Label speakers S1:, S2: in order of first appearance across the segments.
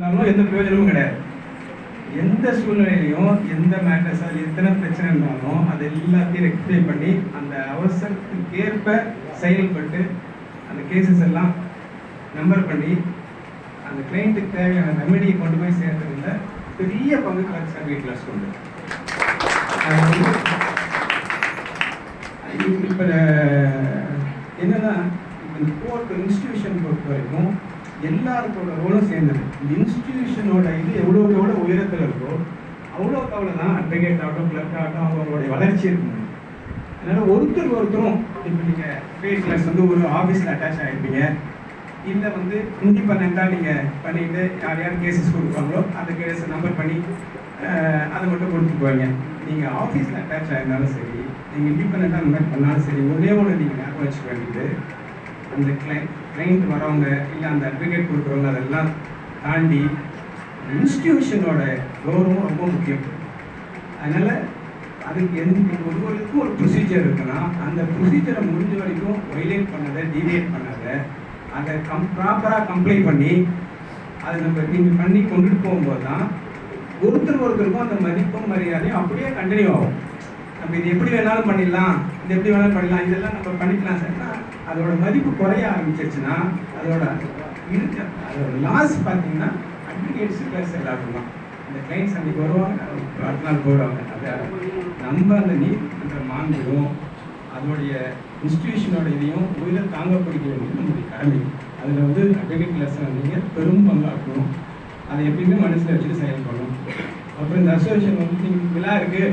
S1: இருந்தாலும் எந்த பிரயோஜனமும் கிடையாது. எந்த சூழ்நிலையிலையும் எந்த மேட்டர்ஸ் அது எத்தனை பிரச்சனை இருந்தாலும் அது எல்லாத்தையும் ரெக்டிஃபை பண்ணி அந்த அவசரத்துக்கு ஏற்ப செயல்பட்டு அந்த கேசஸ் எல்லாம் நம்பர் பண்ணி அந்த கிளைண்ட்டுக்கு தேவையான ரெமெடியை கொண்டு போய் சேர்றதுல பெரிய பங்கு கலெக்ட் சர்வீஸ் கிளாஸ் கொண்டு வந்து இப்போ என்னன்னா இந்த கோர்ட் இன்ஸ்டிடியூஷன் பொறுத்த வரைக்கும் எல்லாருக்கோட ரோலும் சேர்ந்தது. இன்ஸ்டிடியூஷனோட இது எவ்வளோக்கு எவ்வளோ உயரத்தில் இருக்கோ அவ்வளோக்கு அவ்வளோ தான் அட்வொகேட் ஆகட்டும் கிளர்க் ஆகட்டும் அவங்களுடைய வளர்ச்சி இருக்கும். அதனால் ஒருத்தர் ஒருத்தரும் இப்போ நீங்கள் ஃபேஸ் கிளாஸ் வந்து ஒரு ஆஃபீஸில் அட்டாச் ஆகிருப்பீங்க இல்லை வந்து இண்டிபெண்ட்டாக நீங்கள் பண்ணிட்டு யார் யார் கேசஸ் கொடுப்பாங்களோ அந்த கேஸை நம்பர் பண்ணி அதை மட்டும் கொடுத்துட்டு போவீங்க. நீங்கள் ஆஃபீஸில் அட்டாச் ஆகிருந்தாலும் சரி நீங்கள் இண்டிபெண்ட்டாக அந்த மாதிரி பண்ணாலும் சரி ஒரே ஒன்று நீங்கள் ஞாபகம் வச்சுக்க வேண்டியது அந்த கிளை கிளைண்ட் வரவங்க இல்லை அந்த அட்வொகேட் கொடுக்குறவங்க அதெல்லாம் தாண்டி இன்ஸ்டியூஷனோட கௌரவம் ரொம்ப முக்கியம். அதனால் அதுக்கு எந்த ஒருவருக்கும் ஒரு ப்ரொசீஜர் இருக்குன்னா அந்த ப்ரொசீஜரை முடிஞ்ச வரைக்கும் வைலேட் பண்ணதை டீவியேட் பண்ணாத அதை கம் ப்ராப்பராக கம்ப்ளைண்ட் பண்ணி அதை நம்ம நீங்கள் பண்ணி கொண்டுட்டு போகும்போது தான் ஒருத்தர் ஒருத்தருக்கும் அந்த மதிப்பும் மரியாதையும் அப்படியே கண்டினியூ ஆகும். நம்ம இது எப்படி வேணாலும் பண்ணிடலாம் இது எப்படி வேணாலும் பண்ணிடலாம் இதெல்லாம் நம்ம பண்ணிக்கலாம் சார்னா அதோட மதிப்பு குறைய ஆரம்பிச்சிருச்சுன்னா அதோட இருக்க அதோட லாஸ் பார்த்தீங்கன்னா அட்வொகேட்ஸு ப்ளஸ் எல்லாருக்கும் தான். இந்த கிளைண்ட்ஸ் அன்றைக்கி வருவாங்க அடுத்த நாள் போடுவாங்க. அது நம்ம அந்த நீதிமன்றம் மாண்பும் அதோடைய இன்ஸ்டிடியூஷனோட இதையும் உயிரை தாங்க பிடிக்க வேண்டியது நம்முடைய கடமை. அதில் வந்து அட்வொகேட் கிளாஸ் நீங்கள் பெரும் பங்காக்கணும் அதை எப்பயுமே மனசில் வச்சுட்டு செயல்படணும். அப்புறம் இந்த அசோசியேஷன் வந்து நீங்கள் விழா இருக்குது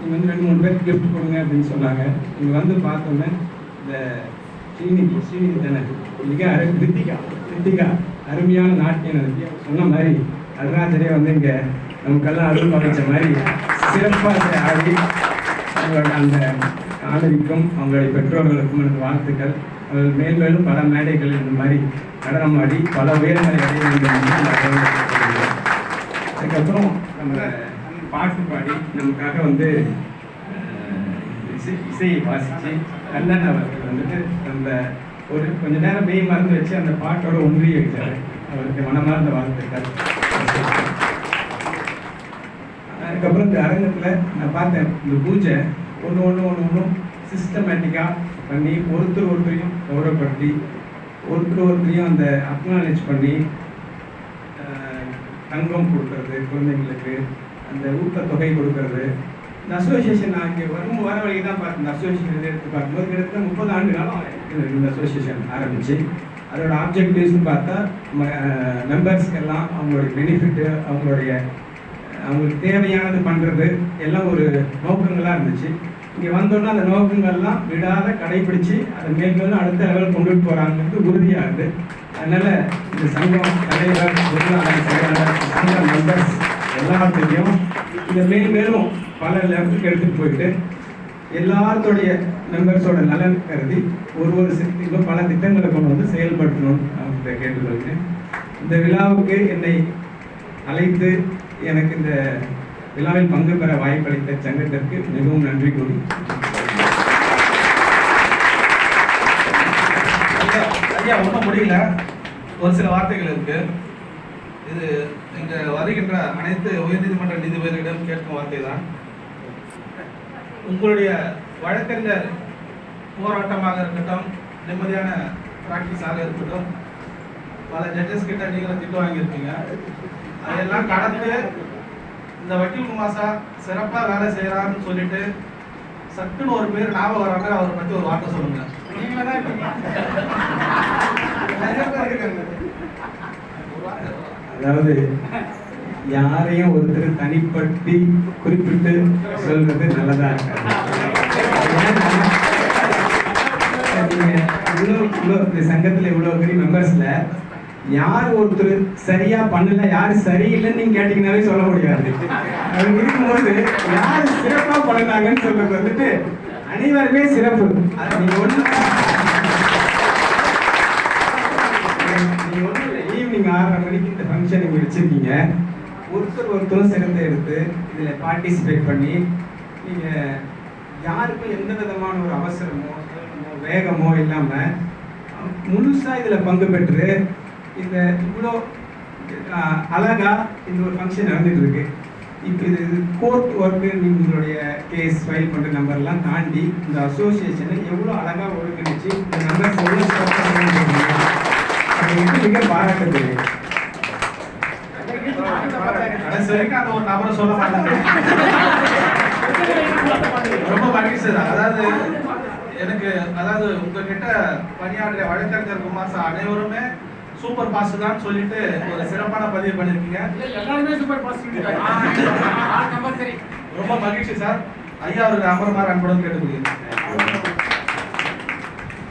S1: நீங்கள் வந்து ரெண்டு மூணு பேருக்கு கிஃப்ட் கொடுங்க அப்படின்னு சொன்னாங்க. நீங்கள் வந்து பார்த்தோன்னே இந்த ஸ்ரீநிதி ஸ்ரீநிதி தானே? மிக அரு ரித்திகா ரித்திகா அருமையான நாட்டியம் நடத்தி சொன்ன மாதிரி நடராஜரே வந்து இங்கே நமக்கெல்லாம் அருள் அமைச்ச மாதிரி சிறப்பாக ஆடி அவங்களோட அந்த ஆதரிக்கும் அவங்களுடைய பெற்றோர்களுக்கும் எனது வாழ்த்துக்கள். அவர்கள் மேல் மேலும் பல மேடைகள் இந்த மாதிரி நடனம் ஆடி பல உயரங்களை அடைய வேண்டும் அதுக்கப்புறம் நம்ம பாட்டு பாடி நமக்காக வந்து இசை இசையை வாசித்து கண்ணன் அவர்கள் வந்துட்டு நம்ம ஒரு கொஞ்ச நேரம் மெய் மறந்து வச்சு அந்த பாட்டோட ஒன்றிய வச்சாரு அவருக்கு மனமார்ந்த வாழ்த்துக்கள். அதுக்கப்புறம் இந்த அரங்கத்தில் நான் பார்த்தேன் இந்த பூஜை ஒன்று ஒன்று ஒன்று ஒன்றும் சிஸ்டமேட்டிக்காக பண்ணி ஒருத்தர் ஒருத்தரையும் கௌரவப்படுத்தி ஒருத்தர் ஒருத்தரையும் அந்த அக்னாலேஜ் பண்ணி தங்கம் கொடுக்கறது குழந்தைங்களுக்கு அந்த தொகை கொடுக்கறது. இந்த அசோசியேஷன் நான் இங்கே வரும் வர வழி தான் பார்த்தேன் இந்த அசோசியேஷன் எடுத்து பார்க்கும்போது கிட்டத்தட்ட முப்பது ஆண்டு காலம் இந்த அசோசியேஷன் ஆரம்பிச்சு. அதோட ஆப்ஜெக்டிவ்ஸ்னு பார்த்தா மெம்பர்ஸ்க்கெல்லாம் அவங்களுடைய பெனிஃபிட்டு அவங்களுடைய அவங்களுக்கு தேவையானது பண்ணுறது எல்லாம் ஒரு நோக்கங்களாக இருந்துச்சு. இங்கே வந்தோன்னா அந்த நோக்கங்கள்லாம் விடாத கடைபிடிச்சு அதை மேற்கொண்டு அடுத்த லெவல் கொண்டுட்டு போகிறாங்கிறது உறுதியாக அதனால் இந்த சங்கம் தலைவர் பொருளாளர் செயலாளர் சங்க மெம்பர்ஸ் எல்லாத்தையும் இதை மேலும் மேலும் பல லெவலுக்கு எடுத்துகிட்டு போயிட்டு எல்லாத்துடைய மெம்பர்ஸோட நலன் கருதி ஒரு ஒரு சக்திக்கும் பல திட்டங்களை கொண்டு வந்து செயல்படுத்தணும் அப்படின்ற கேட்டுக்கொள்கிறேன். இந்த விழாவுக்கு என்னை அழைத்து எனக்கு இந்த விழாவில் பங்கு பெற வாய்ப்பளித்த சங்கத்திற்கு மிகவும் நன்றி கூறி.
S2: ஐயா, ஐயா ஒன்றும் முடியல. ஒரு சில வார்த்தைகள் இருக்குது இது இங்க வருகின்ற அனைத்து உயர்நீதிமன்ற நீதிபதிகளிடம் கேட்கும் வார்த்தை தான் உங்களுடைய வழக்கறிஞர் போராட்டமாக இருக்கட்டும் நிம்மதியான ப்ராக்டிஸாக இருக்கட்டும் பல ஜட்ஜஸ் கிட்ட நீங்களும் திட்டு வாங்கியிருப்பீங்க. அதையெல்லாம் கடந்து இந்த வக்கீல் குமாசா சிறப்பாக வேலை செய்கிறான்னு சொல்லிட்டு சட்டுன்னு ஒரு பேர் ஞாபகம் வர மாதிரி அவரை பற்றி ஒரு வார்த்தை சொல்லுங்க.
S1: அதாவது யாரையும் ஒருத்தர் தனிப்பட்டி குறிப்பிட்டு சொல்றது நல்லதா இருக்காது. இவ்வளோ இவ்வளோ சங்கத்துல இவ்வளவு பெரிய மெம்பர்ஸ்ல யார் ஒருத்தர் சரியா பண்ணல யாரு சரியில்லைன்னு நீங்க கேட்டீங்கன்னாவே சொல்ல முடியாது. இருக்கும்போது யார் சிறப்பா பண்ணினாங்கன்னு சொல்றது வந்துட்டு அனைவருமே சிறப்பு. அது நீங்க ஒண்ணு நீங்க ஒண்ணும் ஈவினிங் ஆறரை மணிக்கு இந்த ஃபங்க்ஷன் நீங்கள் வச்சுருக்கீங்க ஒருத்தர் ஒருத்தரும் சிறந்த எடுத்து இதில் பார்ட்டிசிபேட் பண்ணி நீங்கள் யாருக்கும் எந்த விதமான ஒரு அவசரமோ வேகமோ இல்லாமல் முழுசாக இதில் பங்கு பெற்று இந்த இவ்வளோ அழகாக அழகா இந்த ஒரு ஃபங்க்ஷன் நடந்துகிட்டு இருக்கு. இப்போ இது கோர்ட் ஒர்க்கு உங்களுடைய கேஸ் ஃபைல் பண்ணுற நம்பர்லாம் தாண்டி இந்த அசோசியேஷனை எவ்வளோ அழகாக ஒருங்கிணைச்சு இந்த நம்பர் எவ்வளோ சிறப்பாக மிக பாராட்டுது
S2: கடைசி வரைக்கும் அந்த ஒரு நபரை சொல்ல மாட்டாங்க ரொம்ப மகிழ்ச்சி தான் அதாவது எனக்கு அதாவது உங்ககிட்ட பணியாற்றிய வழக்கறிஞர் குமார் சார் அனைவருமே சூப்பர் பாஸ் தான் சொல்லிட்டு ஒரு சிறப்பான பதிவு பண்ணிருக்கீங்க
S3: எல்லாருமே சூப்பர் சரி
S2: ரொம்ப மகிழ்ச்சி சார் ஐயா அவருக்கு அமருமாறு அன்புடன் கேட்டுக்கொள்கிறேன்